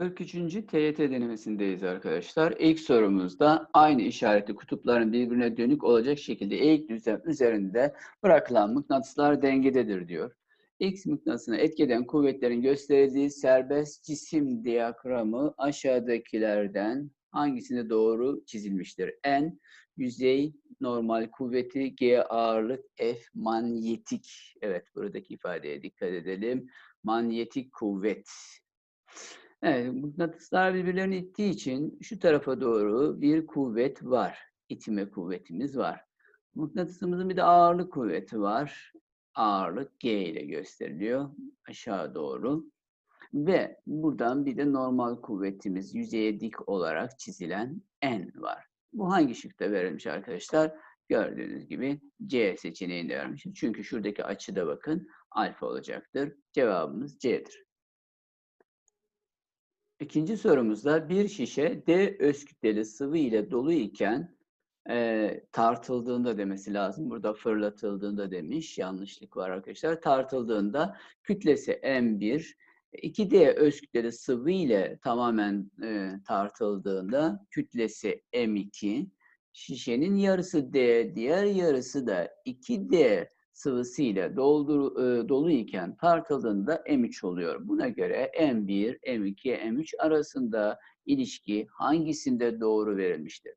43. TYT denemesindeyiz arkadaşlar. İlk sorumuzda aynı işaretli kutupların birbirine dönük olacak şekilde eğik düzlem üzerinde bırakılan mıknatıslar dengededir diyor. X mıknatısına etkeden kuvvetlerin gösterildiği serbest cisim diyagramı aşağıdakilerden hangisine doğru çizilmiştir? N yüzey normal kuvveti, G ağırlık, F manyetik. Evet buradaki ifadeye dikkat edelim. Manyetik kuvvet. Evet, mıknatıslar birbirlerini ittiği için şu tarafa doğru bir kuvvet var. İtme kuvvetimiz var. Mıknatısımızın bir de ağırlık kuvveti var. Ağırlık G ile gösteriliyor aşağı doğru. Ve buradan bir de normal kuvvetimiz yüzeye dik olarak çizilen N var. Bu hangi şıkta verilmiş arkadaşlar? Gördüğünüz gibi C seçeneğinde vermiş. Çünkü şuradaki açıda bakın alfa olacaktır. Cevabımız C'dir. İkinci sorumuzda bir şişe D öz kütleli sıvı ile dolu iken e, tartıldığında demesi lazım. Burada fırlatıldığında demiş. Yanlışlık var arkadaşlar. Tartıldığında kütlesi M1, 2D öz kütleli sıvı ile tamamen e, tartıldığında kütlesi M2, şişenin yarısı D, diğer yarısı da 2D sıvısıyla doldur, e, dolu iken tartıldığında M3 oluyor. Buna göre M1, M2, M3 arasında ilişki hangisinde doğru verilmiştir?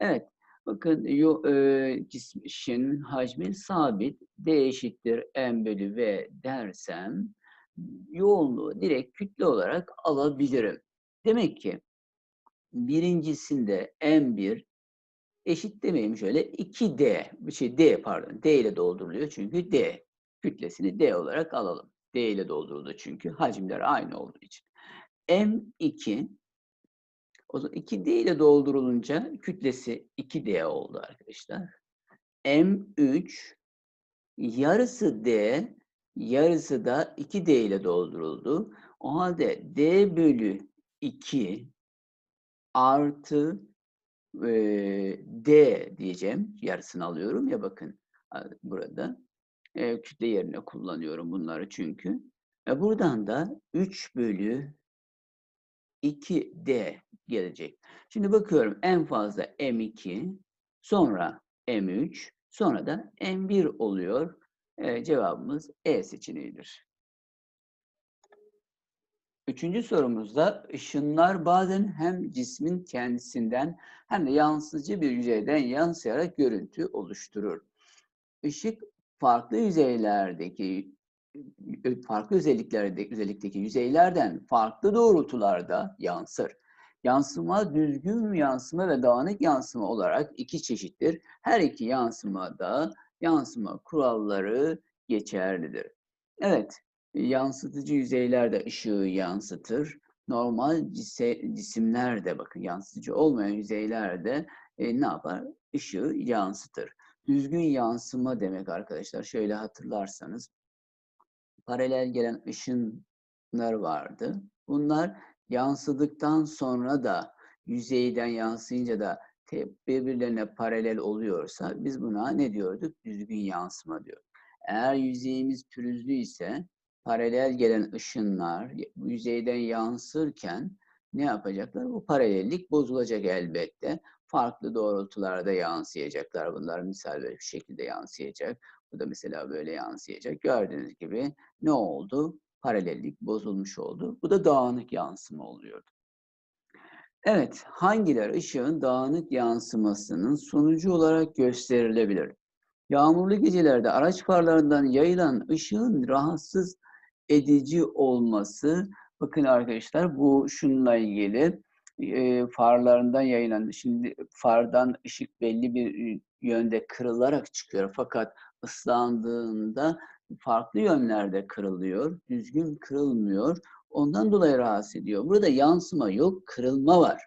Evet, bakın yo, e, cismin hacmi sabit, D eşittir M bölü V dersem yoğunluğu direkt kütle olarak alabilirim. Demek ki birincisinde M1 eşit demeyeyim şöyle 2D, bir şey D pardon, D ile dolduruluyor çünkü D kütlesini D olarak alalım. D ile dolduruldu çünkü hacimler aynı olduğu için. M2 o zaman 2D ile doldurulunca kütlesi 2D oldu arkadaşlar. M3 yarısı D, yarısı da 2D ile dolduruldu. O halde D bölü 2 artı D diyeceğim. Yarısını alıyorum ya bakın burada. Kütle yerine kullanıyorum bunları çünkü. E, buradan da 3 bölü 2D gelecek. Şimdi bakıyorum en fazla M2, sonra M3, sonra da M1 oluyor. Cevabımız E seçeneğidir. Üçüncü sorumuzda ışınlar bazen hem cismin kendisinden hem de yansıtıcı bir yüzeyden yansıyarak görüntü oluşturur. Işık farklı yüzeylerdeki farklı özelliklerdeki özellikteki yüzeylerden farklı doğrultularda yansır. Yansıma düzgün yansıma ve dağınık yansıma olarak iki çeşittir. Her iki yansımada yansıma kuralları geçerlidir. Evet, yansıtıcı yüzeyler de ışığı yansıtır. Normal cisimler de bakın yansıtıcı olmayan yüzeyler de e, ne yapar? Işığı yansıtır. Düzgün yansıma demek arkadaşlar. Şöyle hatırlarsanız paralel gelen ışınlar vardı. Bunlar yansıdıktan sonra da yüzeyden yansıyınca da birbirlerine paralel oluyorsa biz buna ne diyorduk? Düzgün yansıma diyor. Eğer yüzeyimiz pürüzlü ise paralel gelen ışınlar yüzeyden yansırken ne yapacaklar? Bu paralellik bozulacak elbette. Farklı doğrultularda yansıyacaklar. Bunlar misal böyle bir şekilde yansıyacak. Bu da mesela böyle yansıyacak. Gördüğünüz gibi ne oldu? Paralellik bozulmuş oldu. Bu da dağınık yansıma oluyordu. Evet, hangiler ışığın dağınık yansımasının sonucu olarak gösterilebilir? Yağmurlu gecelerde araç farlarından yayılan ışığın rahatsız edici olması. Bakın arkadaşlar bu şununla ilgili e, farlarından yayılan, şimdi fardan ışık belli bir yönde kırılarak çıkıyor fakat ıslandığında farklı yönlerde kırılıyor, düzgün kırılmıyor. Ondan dolayı rahatsız ediyor. Burada yansıma yok, kırılma var.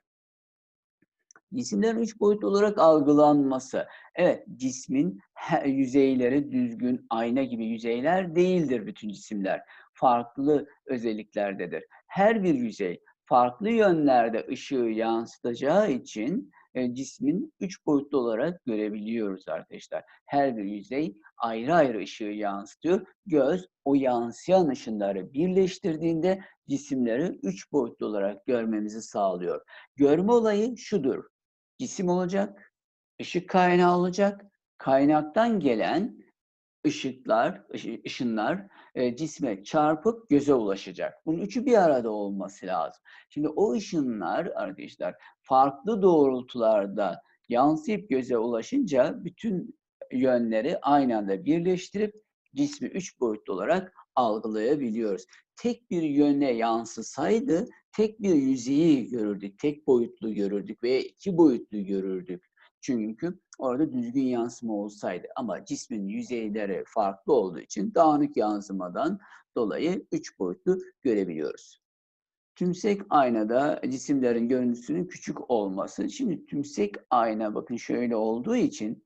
Cisimlerin üç boyutlu olarak algılanması. Evet, cismin yüzeyleri düzgün, ayna gibi yüzeyler değildir bütün cisimler farklı özelliklerdedir. Her bir yüzey farklı yönlerde ışığı yansıtacağı için e, cismin üç boyutlu olarak görebiliyoruz arkadaşlar. Her bir yüzey ayrı ayrı ışığı yansıtıyor. Göz o yansıyan ışınları birleştirdiğinde cisimleri üç boyutlu olarak görmemizi sağlıyor. Görme olayı şudur. Cisim olacak, ışık kaynağı olacak, kaynaktan gelen ışıklar, ışınlar e, cisme çarpıp göze ulaşacak. Bunun üçü bir arada olması lazım. Şimdi o ışınlar arkadaşlar farklı doğrultularda yansıyıp göze ulaşınca bütün yönleri aynı anda birleştirip cismi üç boyutlu olarak algılayabiliyoruz. Tek bir yöne yansısaydı tek bir yüzeyi görürdük, tek boyutlu görürdük veya iki boyutlu görürdük. Çünkü orada düzgün yansıma olsaydı ama cismin yüzeyleri farklı olduğu için dağınık yansımadan dolayı üç boyutlu görebiliyoruz. Tümsek aynada cisimlerin görüntüsünün küçük olması. Şimdi tümsek ayna bakın şöyle olduğu için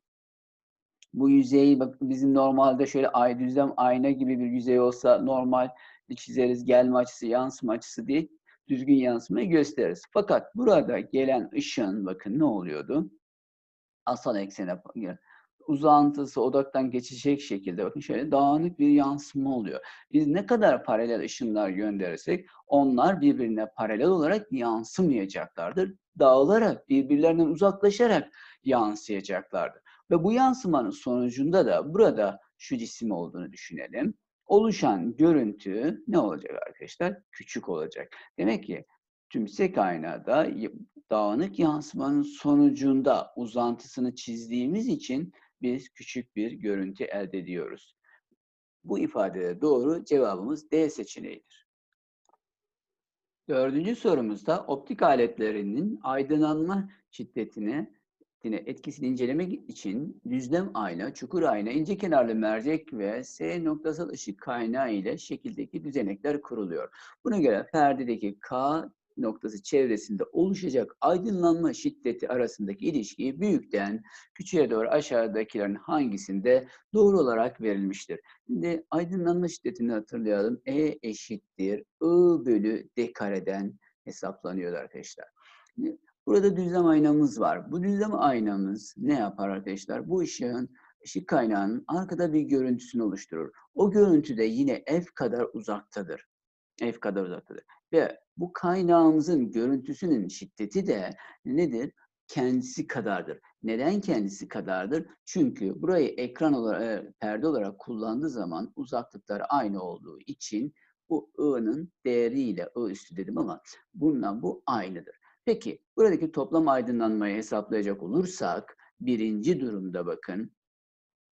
bu yüzeyi bak bizim normalde şöyle ay düzlem ayna gibi bir yüzey olsa normal çizeriz gelme açısı yansıma açısı diye düzgün yansımayı gösteririz. Fakat burada gelen ışığın bakın ne oluyordu? Asal eksene uzantısı odaktan geçecek şekilde bakın şöyle dağınık bir yansıma oluyor. Biz ne kadar paralel ışınlar gönderirsek onlar birbirine paralel olarak yansımayacaklardır. Dağılarak, birbirlerinden uzaklaşarak yansıyacaklardır. Ve bu yansımanın sonucunda da burada şu cisim olduğunu düşünelim. Oluşan görüntü ne olacak arkadaşlar? Küçük olacak. Demek ki tümsek aynada dağınık yansımanın sonucunda uzantısını çizdiğimiz için biz küçük bir görüntü elde ediyoruz. Bu ifadede doğru cevabımız D seçeneğidir. Dördüncü sorumuzda optik aletlerinin aydınlanma şiddetini etkisini incelemek için düzlem ayna, çukur ayna, ince kenarlı mercek ve S noktasal ışık kaynağı ile şekildeki düzenekler kuruluyor. Buna göre perdedeki K noktası çevresinde oluşacak aydınlanma şiddeti arasındaki ilişkiyi büyükten küçüğe doğru aşağıdakilerin hangisinde doğru olarak verilmiştir? Şimdi aydınlanma şiddetini hatırlayalım. E eşittir I bölü D kareden hesaplanıyor arkadaşlar. burada düzlem aynamız var. Bu düzlem aynamız ne yapar arkadaşlar? Bu ışığın ışık kaynağının arkada bir görüntüsünü oluşturur. O görüntü de yine F kadar uzaktadır. F kadar uzaktadır. Ve bu kaynağımızın görüntüsünün şiddeti de nedir? Kendisi kadardır. Neden kendisi kadardır? Çünkü burayı ekran olarak, e, perde olarak kullandığı zaman uzaklıklar aynı olduğu için bu I'nın değeriyle I üstü dedim ama bundan bu aynıdır. Peki buradaki toplam aydınlanmayı hesaplayacak olursak birinci durumda bakın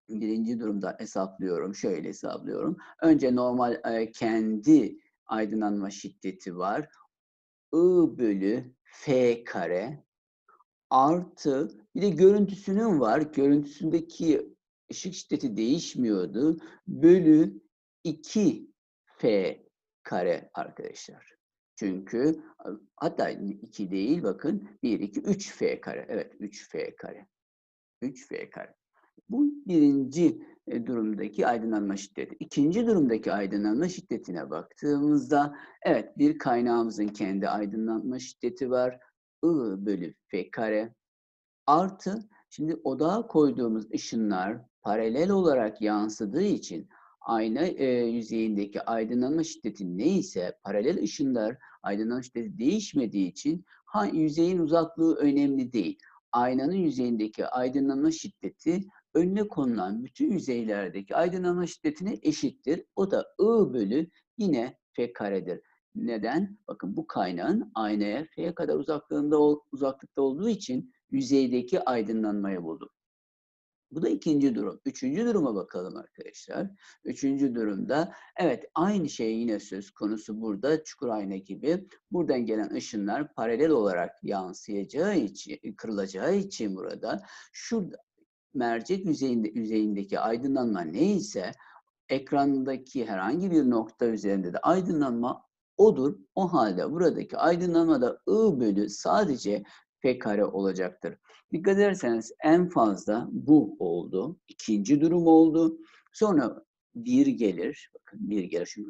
birinci durumda hesaplıyorum. Şöyle hesaplıyorum. Önce normal e, kendi aydınlanma şiddeti var. I bölü F kare artı bir de görüntüsünün var. Görüntüsündeki ışık şiddeti değişmiyordu. Bölü 2 F kare arkadaşlar. Çünkü hatta 2 değil bakın 1, 2, 3 F kare. Evet 3 F kare. 3 F kare. Bu birinci durumdaki aydınlanma şiddeti. İkinci durumdaki aydınlanma şiddetine baktığımızda evet bir kaynağımızın kendi aydınlanma şiddeti var. I bölü F kare artı şimdi odağa koyduğumuz ışınlar paralel olarak yansıdığı için ayna e, yüzeyindeki aydınlanma şiddeti neyse paralel ışınlar aydınlanma şiddeti değişmediği için ha, yüzeyin uzaklığı önemli değil. Aynanın yüzeyindeki aydınlanma şiddeti önüne konulan bütün yüzeylerdeki aydınlanma şiddetine eşittir. O da I bölü yine F karedir. Neden? Bakın bu kaynağın aynaya F'ye kadar uzaklığında uzaklıkta olduğu için yüzeydeki aydınlanmayı buldum. Bu da ikinci durum. Üçüncü duruma bakalım arkadaşlar. Üçüncü durumda evet aynı şey yine söz konusu burada çukur ayna gibi. Buradan gelen ışınlar paralel olarak yansıyacağı için, kırılacağı için burada şurada mercek yüzeyinde, yüzeyindeki aydınlanma neyse ekrandaki herhangi bir nokta üzerinde de aydınlanma odur. O halde buradaki aydınlanma da I bölü sadece F kare olacaktır. Dikkat ederseniz en fazla bu oldu. İkinci durum oldu. Sonra bir gelir. Bakın bir gelir. Şimdi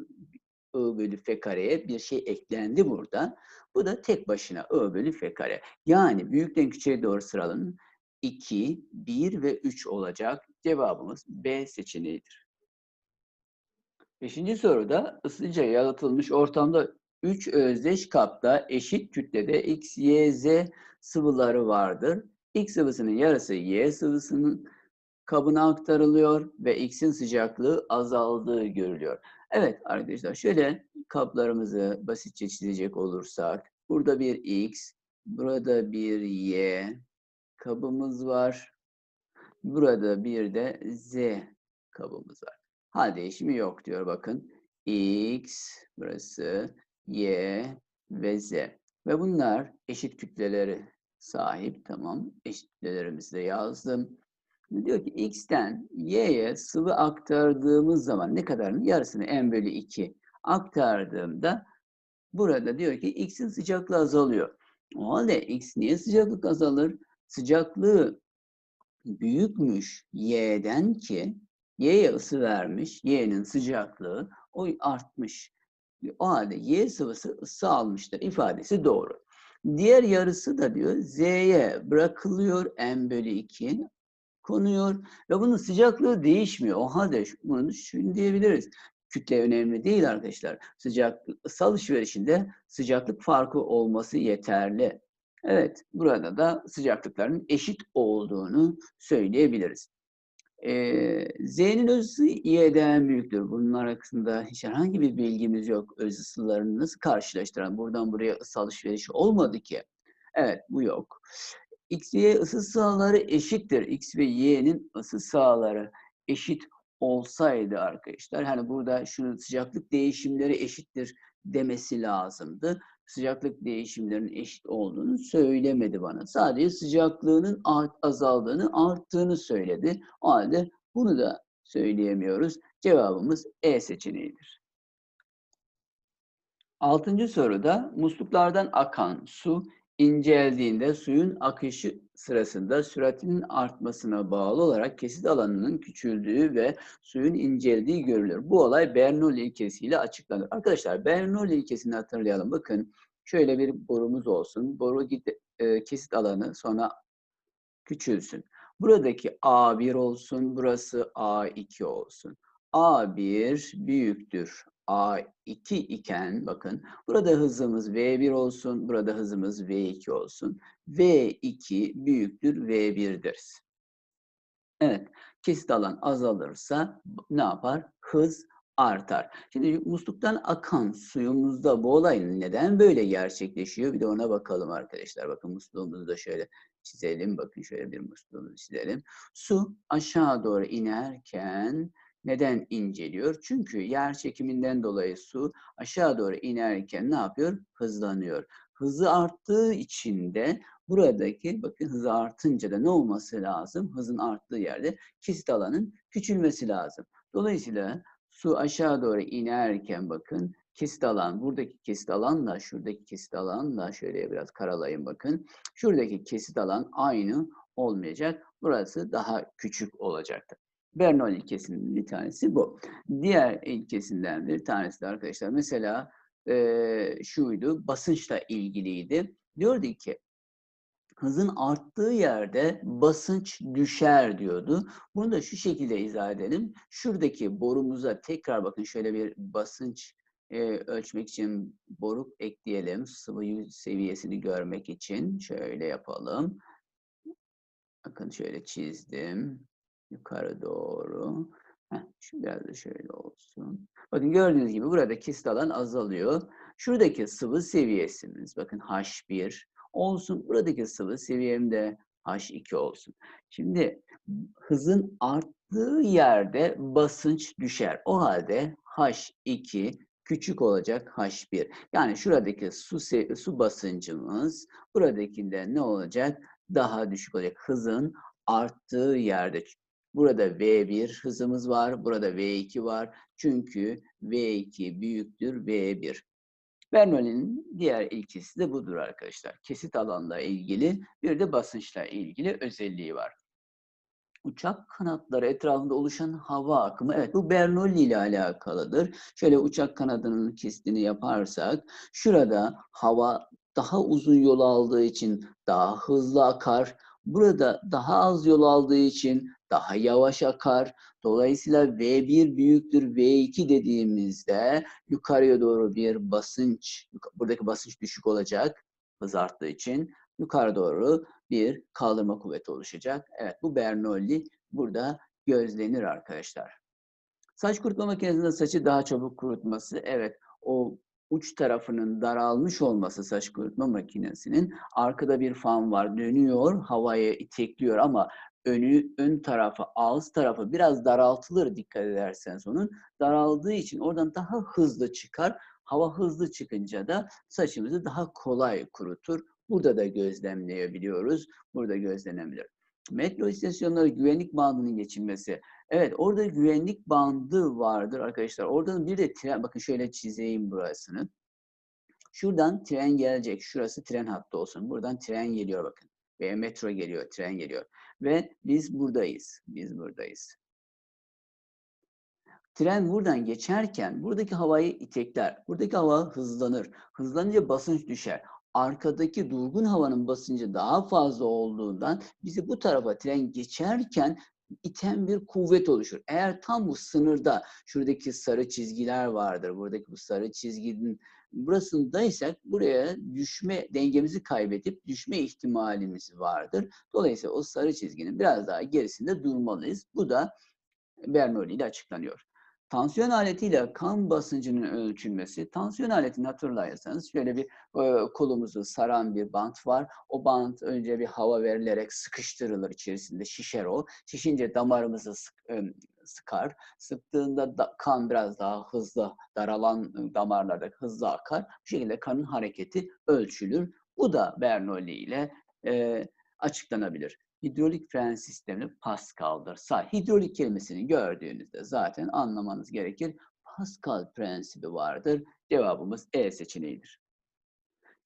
I bölü F kareye bir şey eklendi burada. Bu da tek başına I bölü F kare. Yani büyükten küçüğe doğru sıralanın 2, 1 ve 3 olacak. Cevabımız B seçeneğidir. Beşinci soruda ısıca yalıtılmış ortamda 3 özdeş kapta eşit kütlede X, Y, Z sıvıları vardır. X sıvısının yarısı Y sıvısının kabına aktarılıyor ve X'in sıcaklığı azaldığı görülüyor. Evet arkadaşlar şöyle kaplarımızı basitçe çizecek olursak burada bir X, burada bir Y kabımız var. Burada bir de Z kabımız var. Hal değişimi yok diyor bakın. X burası Y ve Z. Ve bunlar eşit kütleleri sahip. Tamam. Eşit kütlelerimizi de yazdım. Diyor ki X'ten Y'ye sıvı aktardığımız zaman ne kadarını? Yarısını M bölü 2 aktardığımda burada diyor ki X'in sıcaklığı azalıyor. O halde X niye sıcaklık azalır? Sıcaklığı büyükmüş Y'den ki Y'ye ısı vermiş. Y'nin sıcaklığı o artmış. O halde Y sıvısı ısı almıştır. ifadesi doğru. Diğer yarısı da diyor Z'ye bırakılıyor M bölü 2 konuyor ve bunun sıcaklığı değişmiyor. O halde bunu şunu diyebiliriz. Kütle önemli değil arkadaşlar. Sıcak ısı alışverişinde sıcaklık farkı olması yeterli. Evet, burada da sıcaklıkların eşit olduğunu söyleyebiliriz. Ee, Z'nin öz ısı Y'den büyüktür. Bunlar hakkında hiç herhangi bir bilgimiz yok. Öz ısılarını nasıl karşılaştıran? Buradan buraya ısı alışverişi olmadı ki. Evet, bu yok. X, Y ısı sahaları eşittir. X ve Y'nin ısı sahaları eşit olsaydı arkadaşlar, hani burada şunun sıcaklık değişimleri eşittir demesi lazımdı. Sıcaklık değişimlerinin eşit olduğunu söylemedi bana. Sadece sıcaklığının azaldığını, arttığını söyledi. O halde bunu da söyleyemiyoruz. Cevabımız E seçeneğidir. Altıncı soruda musluklardan akan su inceldiğinde suyun akışı sırasında süratinin artmasına bağlı olarak kesit alanının küçüldüğü ve suyun inceldiği görülür. Bu olay Bernoulli ilkesiyle açıklanır. Arkadaşlar Bernoulli ilkesini hatırlayalım. Bakın şöyle bir borumuz olsun. Boru e, kesit alanı sonra küçülsün. Buradaki A1 olsun, burası A2 olsun. A1 büyüktür A2 iken bakın burada hızımız V1 olsun, burada hızımız V2 olsun. V2 büyüktür V1 deriz. Evet, kesit alan azalırsa ne yapar? Hız artar. Şimdi musluktan akan suyumuzda bu olay neden böyle gerçekleşiyor? Bir de ona bakalım arkadaşlar. Bakın musluğumuzu da şöyle çizelim. Bakın şöyle bir musluğumuzu çizelim. Su aşağı doğru inerken neden inceliyor? Çünkü yer çekiminden dolayı su aşağı doğru inerken ne yapıyor? Hızlanıyor. Hızı arttığı için de buradaki bakın hızı artınca da ne olması lazım? Hızın arttığı yerde kesit alanın küçülmesi lazım. Dolayısıyla su aşağı doğru inerken bakın kesit alan, buradaki kesit alanla şuradaki kesit alanla şöyle biraz karalayın bakın. Şuradaki kesit alan aynı olmayacak. Burası daha küçük olacaktır. Bernoulli ilkesinin bir tanesi bu. Diğer ilkesinden bir tanesi de arkadaşlar mesela e, şuydu, basınçla ilgiliydi. Diyordu ki hızın arttığı yerde basınç düşer diyordu. Bunu da şu şekilde izah edelim. Şuradaki borumuza tekrar bakın şöyle bir basınç e, ölçmek için boru ekleyelim. Sıvı seviyesini görmek için şöyle yapalım. Bakın şöyle çizdim yukarı doğru. Heh, şu biraz da şöyle olsun. Bakın gördüğünüz gibi burada kesit alan azalıyor. Şuradaki sıvı seviyesimiz bakın H1 olsun. Buradaki sıvı seviyem de H2 olsun. Şimdi hızın arttığı yerde basınç düşer. O halde H2 küçük olacak H1. Yani şuradaki su su basıncımız buradakinde ne olacak? Daha düşük olacak. Hızın arttığı yerde Burada V1 hızımız var, burada V2 var. Çünkü V2 büyüktür V1. Bernoulli'nin diğer ilkesi de budur arkadaşlar. Kesit alanla ilgili bir de basınçla ilgili özelliği var. Uçak kanatları etrafında oluşan hava akımı, evet bu Bernoulli ile alakalıdır. Şöyle uçak kanadının kestini yaparsak, şurada hava daha uzun yol aldığı için daha hızlı akar. Burada daha az yol aldığı için daha yavaş akar. Dolayısıyla V1 büyüktür V2 dediğimizde yukarıya doğru bir basınç, buradaki basınç düşük olacak hız arttığı için yukarı doğru bir kaldırma kuvveti oluşacak. Evet bu Bernoulli burada gözlenir arkadaşlar. Saç kurutma makinesinde saçı daha çabuk kurutması. Evet o uç tarafının daralmış olması saç kurutma makinesinin arkada bir fan var dönüyor havaya itekliyor ama önü ön tarafı ağız tarafı biraz daraltılır dikkat ederseniz onun daraldığı için oradan daha hızlı çıkar hava hızlı çıkınca da saçımızı daha kolay kurutur burada da gözlemleyebiliyoruz burada gözlenebilir metro istasyonları güvenlik bandının geçilmesi Evet orada güvenlik bandı vardır arkadaşlar. Oradan bir de tren, bakın şöyle çizeyim burasını. Şuradan tren gelecek. Şurası tren hattı olsun. Buradan tren geliyor bakın. Veya metro geliyor, tren geliyor. Ve biz buradayız. Biz buradayız. Tren buradan geçerken buradaki havayı itekler. Buradaki hava hızlanır. Hızlanınca basınç düşer. Arkadaki durgun havanın basıncı daha fazla olduğundan bizi bu tarafa tren geçerken iten bir kuvvet oluşur. Eğer tam bu sınırda şuradaki sarı çizgiler vardır. Buradaki bu sarı çizginin burasındaysak buraya düşme dengemizi kaybedip düşme ihtimalimiz vardır. Dolayısıyla o sarı çizginin biraz daha gerisinde durmalıyız. Bu da Bernoulli ile açıklanıyor. Tansiyon aletiyle kan basıncının ölçülmesi. Tansiyon aletini hatırlarsanız şöyle bir e, kolumuzu saran bir bant var. O bant önce bir hava verilerek sıkıştırılır içerisinde şişer o. Şişince damarımızı sık, e, sıkar. Sıktığında da, kan biraz daha hızlı daralan damarlarda hızlı akar. Bu şekilde kanın hareketi ölçülür. Bu da Bernoulli ile e, açıklanabilir hidrolik fren sistemi Pascal'dır. Hidrolik kelimesini gördüğünüzde zaten anlamanız gerekir. Pascal prensibi vardır. Cevabımız E seçeneğidir.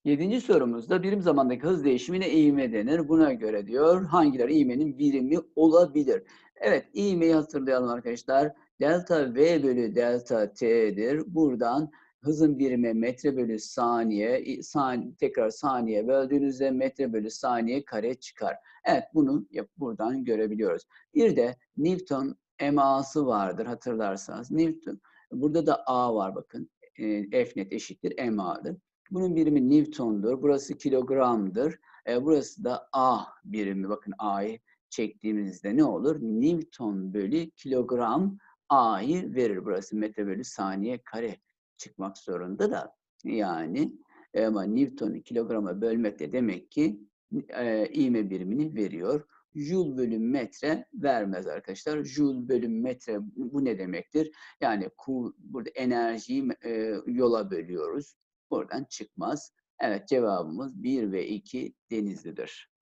Yedinci sorumuzda birim zamandaki hız değişimine ivme denir. Buna göre diyor hangileri ivmenin birimi olabilir? Evet ivmeyi hatırlayalım arkadaşlar. Delta V bölü delta T'dir. Buradan hızın birimi metre bölü saniye, saniye tekrar saniye böldüğünüzde metre bölü saniye kare çıkar. Evet bunu buradan görebiliyoruz. Bir de Newton MA'sı vardır hatırlarsanız. Newton burada da A var bakın. E, F net eşittir MA'dır. Bunun birimi Newton'dur. Burası kilogramdır. E, burası da A birimi. Bakın A'yı çektiğimizde ne olur? Newton bölü kilogram A'yı verir. Burası metre bölü saniye kare çıkmak zorunda da. Yani ama Newton'u kilograma bölmek de demek ki e, ivme birimini veriyor. Joule bölüm metre vermez arkadaşlar. Joule bölüm metre bu ne demektir? Yani burada enerjiyi e, yola bölüyoruz. Buradan çıkmaz. Evet cevabımız 1 ve 2 Denizli'dir.